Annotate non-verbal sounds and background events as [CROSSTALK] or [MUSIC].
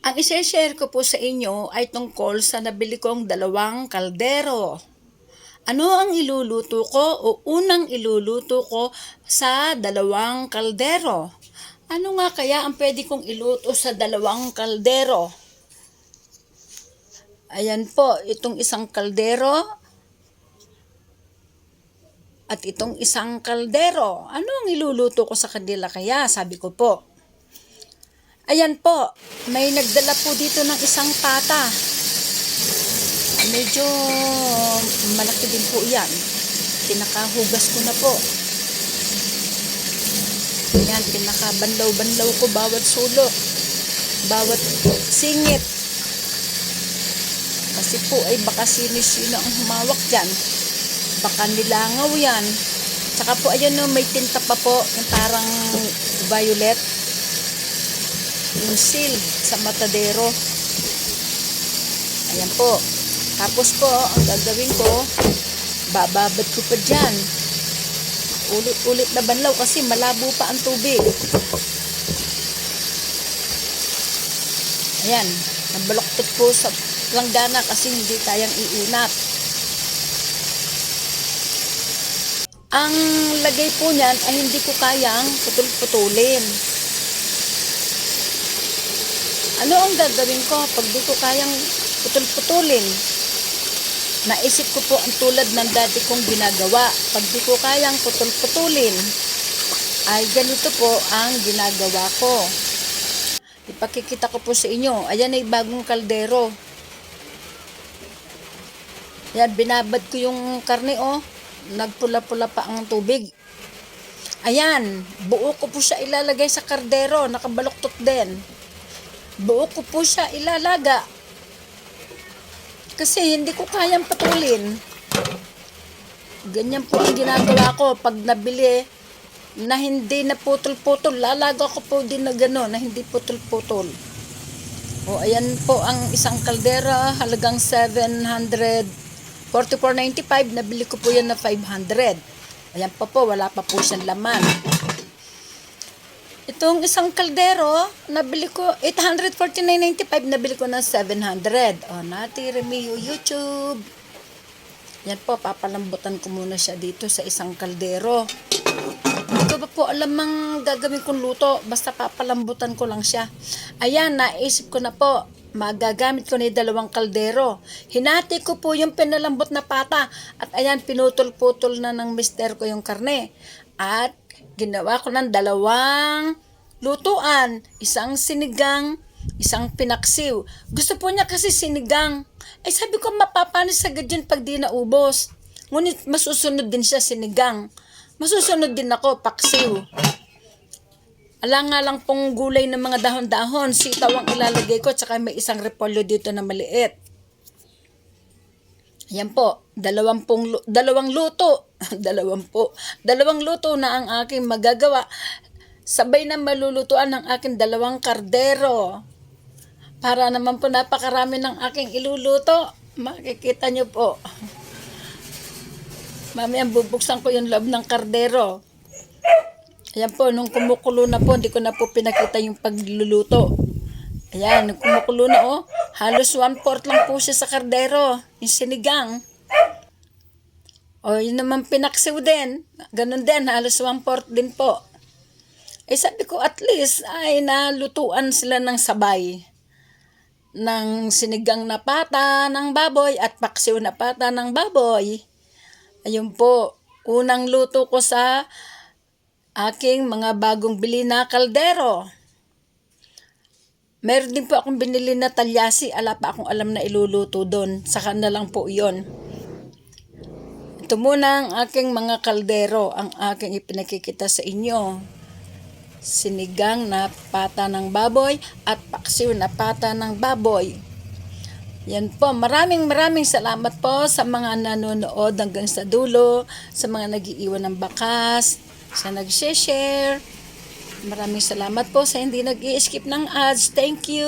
Ang isi-share ko po sa inyo ay tungkol sa nabili kong dalawang kaldero. Ano ang iluluto ko o unang iluluto ko sa dalawang kaldero? Ano nga kaya ang pwede kong iluto sa dalawang kaldero? Ayan po, itong isang kaldero at itong isang kaldero. Ano ang iluluto ko sa kanila kaya? Sabi ko po. Ayan po, may nagdala po dito ng isang pata. Medyo malaki din po yan. Pinakahugas ko na po. Ayan, pinakabanlaw-banlaw ko bawat sulo. Bawat singit. Kasi po ay baka sino-sino ang humawak dyan. Baka nilangaw yan. Tsaka po ayun no, may tinta pa po, yung parang violet seal sa matadero. Ayan po. Tapos po, ang gagawin ko, bababad ko pa dyan. Ulit-ulit na banlaw kasi malabo pa ang tubig. Ayan. Nabaloktot po sa langgana kasi hindi kayang iunat. Ang lagay po niyan ay hindi ko kayang putul-putulin. Ano ang gagawin ko pag di ko kayang putul-putulin? Naisip ko po ang tulad ng dati kong ginagawa. Pag di ko kayang putul-putulin, ay ganito po ang ginagawa ko. Ipakikita ko po sa inyo. Ayan ay bagong kaldero. Yan, binabad ko yung karne oh. Nagpula-pula pa ang tubig. Ayan, buo ko po siya ilalagay sa kardero. Nakabaloktot din buo ko po siya ilalaga. Kasi hindi ko kayang patulin. Ganyan po ang ginagawa ko pag nabili na hindi na putol-putol. Lalaga ko po din na gano'n na hindi putol-putol. O ayan po ang isang kaldera halagang 744.95 nabili ko po yan na 500. Ayan pa po, wala pa po siyang laman. Itong isang kaldero, nabili ko, 849.95, nabili ko ng 700. O, nati Remio YouTube. Yan po, papalambutan ko muna siya dito sa isang kaldero. Hindi ko po alam ang gagawin kong luto, basta papalambutan ko lang siya. Ayan, naisip ko na po, magagamit ko yung dalawang kaldero. Hinati ko po yung pinalambot na pata at ayan, pinutol-putol na ng mister ko yung karne. At ginawa ko ng dalawang lutuan. Isang sinigang, isang pinaksiw. Gusto po niya kasi sinigang. Ay sabi ko, mapapanis agad yun pag di naubos. Ngunit masusunod din siya sinigang. Masusunod din ako, paksiw. Ala nga lang pong gulay ng mga dahon-dahon. Sitaw ang ilalagay ko, tsaka may isang repolyo dito na maliit. Yan po, dalawang, pong, dalawang luto. [LAUGHS] dalawang po. Dalawang luto na ang aking magagawa. Sabay na malulutuan ng aking dalawang kardero. Para naman po napakarami ng aking iluluto. Makikita nyo po. [LAUGHS] Mamaya bubuksan ko yung loob ng kardero. Ayan po, nung kumukulo na po, hindi ko na po pinakita yung pagluluto. Ayan, nung kumukulo na oh, halos one-fourth lang po siya sa kardero, yung sinigang. O, yun naman pinaksiw din. Ganun din, halos one-fourth din po. Eh sabi ko, at least ay nalutuan sila ng sabay. Ng sinigang na pata ng baboy at paksiw na pata ng baboy. Ayun po, unang luto ko sa aking mga bagong bili na kaldero. Meron din po akong binili na talyasi. Ala pa akong alam na iluluto doon. Saka na lang po yon. Ito muna ang aking mga kaldero. Ang aking ipinakikita sa inyo. Sinigang na pata ng baboy at paksiw na pata ng baboy. Yan po. Maraming maraming salamat po sa mga nanonood hanggang sa dulo. Sa mga nagiiwan ng bakas. Sa nag-share. Maraming salamat po sa hindi nag skip ng ads. Thank you!